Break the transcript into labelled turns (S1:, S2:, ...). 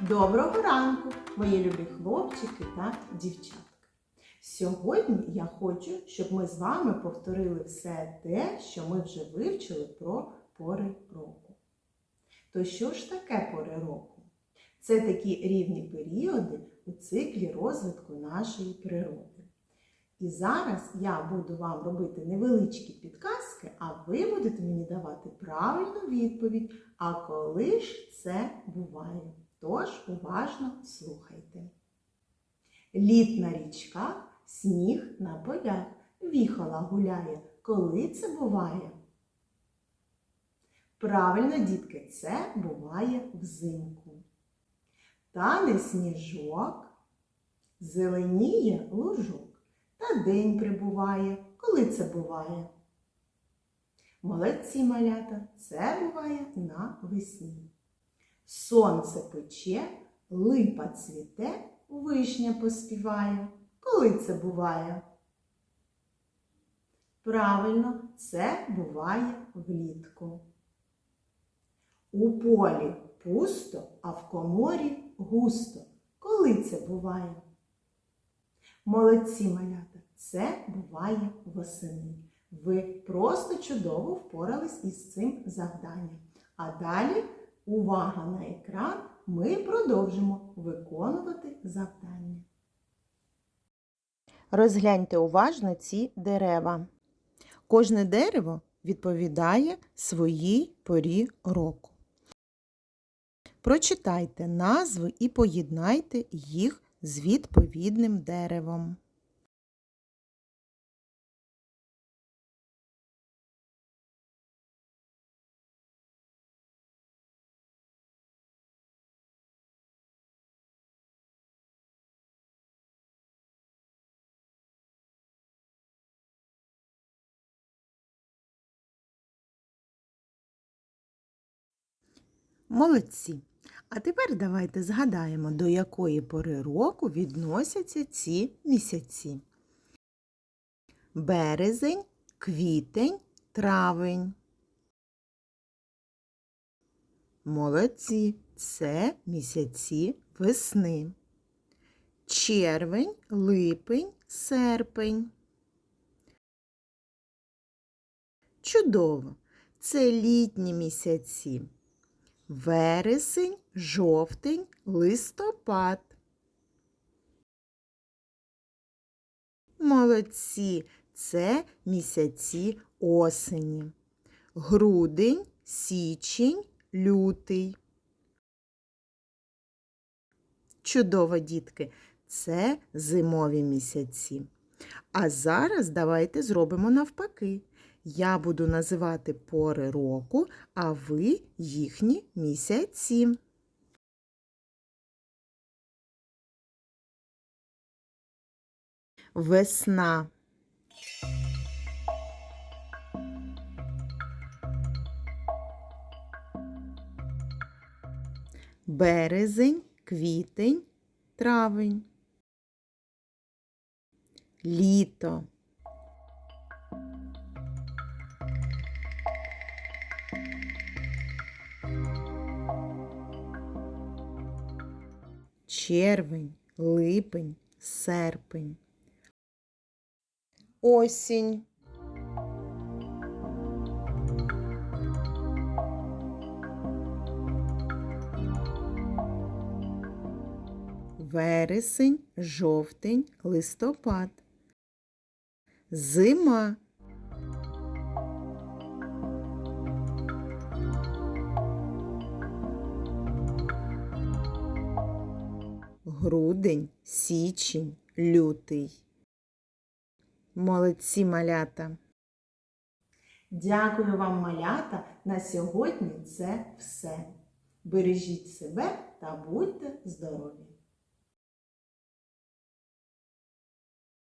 S1: Доброго ранку, мої любі хлопчики та дівчатка. Сьогодні я хочу, щоб ми з вами повторили все те, що ми вже вивчили про пори року. То що ж таке пори року? Це такі рівні періоди у циклі розвитку нашої природи. І зараз я буду вам робити невеличкі підказки, а ви будете мені давати правильну відповідь, а коли ж це буває. Тож уважно слухайте. Лід на річках, сніг на полях, віхола гуляє. Коли це буває? Правильно, дітки, це буває взимку. Тане сніжок, зеленіє лужок, та день прибуває. Коли це буває? Молодці малята, це буває навесні. Сонце пече, липа цвіте, вишня поспіває. Коли це буває? Правильно, це буває влітку. У полі пусто, а в коморі густо. Коли це буває? Молодці малята, це буває восени. Ви просто чудово впорались із цим завданням. А далі Увага на екран! Ми продовжимо виконувати завдання. Розгляньте уважно ці дерева. Кожне дерево відповідає своїй порі року. Прочитайте назви і поєднайте їх з відповідним деревом. Молодці! А тепер давайте згадаємо, до якої пори року відносяться ці місяці. Березень, квітень, травень. Молодці, це місяці весни. Червень, липень, серпень. Чудово! Це літні місяці. Вересень, жовтень, листопад. Молодці, це місяці осені. Грудень, січень, лютий. Чудово, дітки, це зимові місяці. А зараз давайте зробимо навпаки. Я буду називати пори року, а ви їхні місяці. Весна. Березень, квітень, травень. Літо. Червень, липень, серпень. Осінь. Вересень, жовтень, листопад. Зима. Грудень, січень, лютий. Молодці малята. Дякую вам, малята. На сьогодні це все. Бережіть себе та будьте здорові!